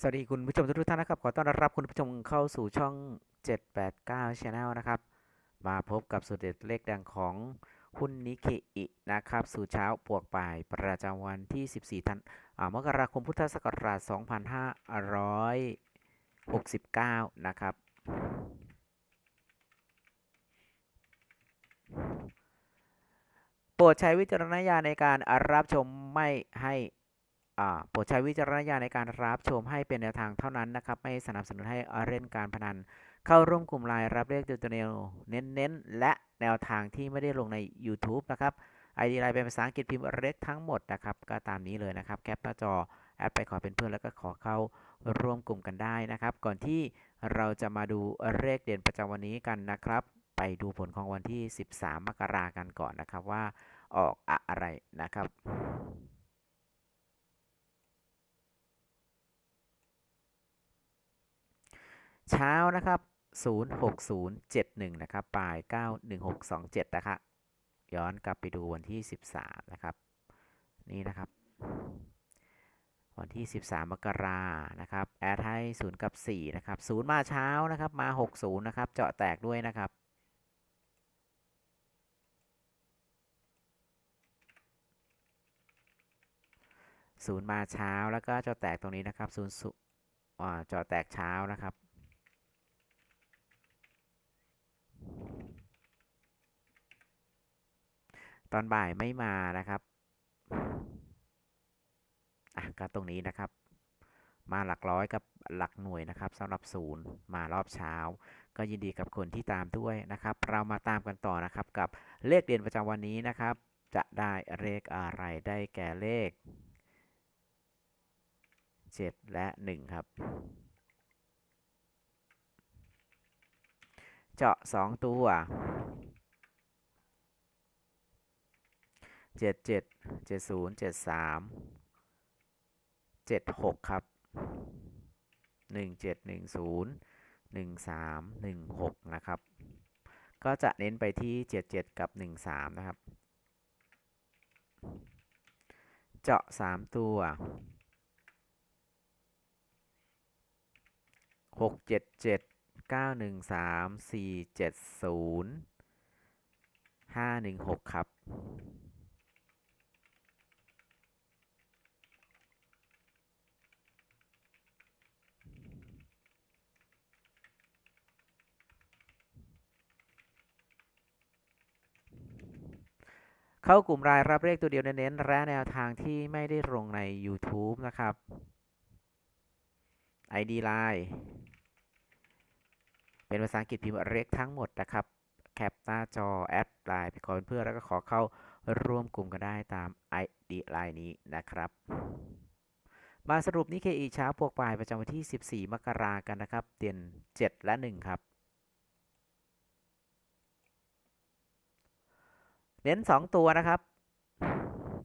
สวัสดีคุณผู้ชมทุกท่านนะครับ ขอต้อนรับคุณผู้ชมเข้าสู่ช่อง 789 Channel นะครับ มาพบกับสูตรเด็ดเลขดังของหุ้นนิเคอินะครับ สู่เช้าปวกป่ายประจำวันที่ 14 ธันมกราคมพุทธศักราช 2569 นะครับ โปรดใช้วิจารณญาณในการรับชมไม่ให้ โปรดใช้วิจารณญาณในการรับชมให้เป็นแนวทางเท่านั้นนะครับ ไม่สนับสนุนให้เล่นการพนัน เข้าร่วมกลุ่มไลน์รับเลขตัวเนวเน้นๆ และแนวทางที่ไม่ได้ลงใน YouTube นะครับ ID ไลน์เป็นภาษาอังกฤษพิมพ์เล็กทั้งหมดนะครับ ก็ตามนี้เลยนะครับ แคปหน้าจอ แอดไปขอเป็นเพื่อนแล้วก็ขอเข้าร่วมกลุ่มกันได้นะครับ ก่อนที่เราจะมาดูเลขเด่นประจำวันนี้กันนะครับ ไปดูผลของวันที่ 13 มกรากันก่อนนะครับว่าออกอะไรนะครับ เช้านะครับ 06071 นะครับปลาย 91627 นะครับย้อนกลับไปดูวันที่ 13 นะครับ นี่นะครับ วันที่ 13 มกรานะครับแอดให้0กับ 4 นะครับ 0 มาเช้านะครับ มา 60 นะครับ เจาะแตกด้วยนะครับศูนย์มาเช้าแล้วก็เจาะแตกตรงนี้นะครับศูนย์สุอ่าเจาะแตกเช้านะครับ ตอนบ่ายไม่มานะครับอะก็ตรงนี้นะครับ มาหลักร้อยกับหลักหน่วยนะครับสำหรับศูนย์มารอบเช้า ก็ยินดีกับคนที่ตามด้วยนะครับ เรามาตามกันต่อนะครับกับเลขเด่นประจำวันนี้นะครับ จะได้เลขอะไรได้แก่เลข 7 และ 1 ครับเจาะ 2 ตัว เจ็ดเจ็ดเจ็ดศูนย์เจ็ดสามเจ็ดหกครับหนึ่งเจ็ดหนึ่งศูนย์หนึ่งสามหนึ่งหกนะครับ ก็จะเน้นไปที่เจ็ดเจ็ดกับหนึ่งสามนะครับ เจาะสามตัวหกเจ็ดเจ็ดเก้าหนึ่งสามสี่เจ็ดศูนย์ห้าหนึ่งหกครับ เข้ากลุ่มรายรับเลขตัวเดียวเน้นๆและแนวทางที่ไม่ได้ลงใน YouTube นะครับ ID Line เป็นภาษาอังกฤษพิมพ์เล็กทั้งหมดนะครับแคปหน้าจอแอดไลน์ไปขอเป็นเพื่อนแล้วก็ขอเข้าร่วมกลุ่มกันได้ตาม ID Line นี้นะครับ มาสรุปนิเคอีเช้าพวกปลายประจำวันที่ 14 มกรากันนะครับเด่น7 และ 1 ครับ เน้น 2 ตัวนะครับ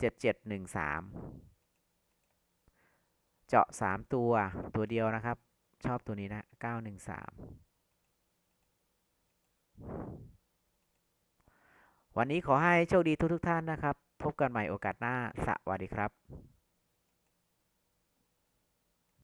7713 เจาะ 3 ตัวตัวเดียวนะครับ ชอบตัวนี้นะ 913 วันนี้ขอให้โชคดีทุกๆท่านนะครับ พบกันใหม่โอกาสหน้า สวัสดีครับ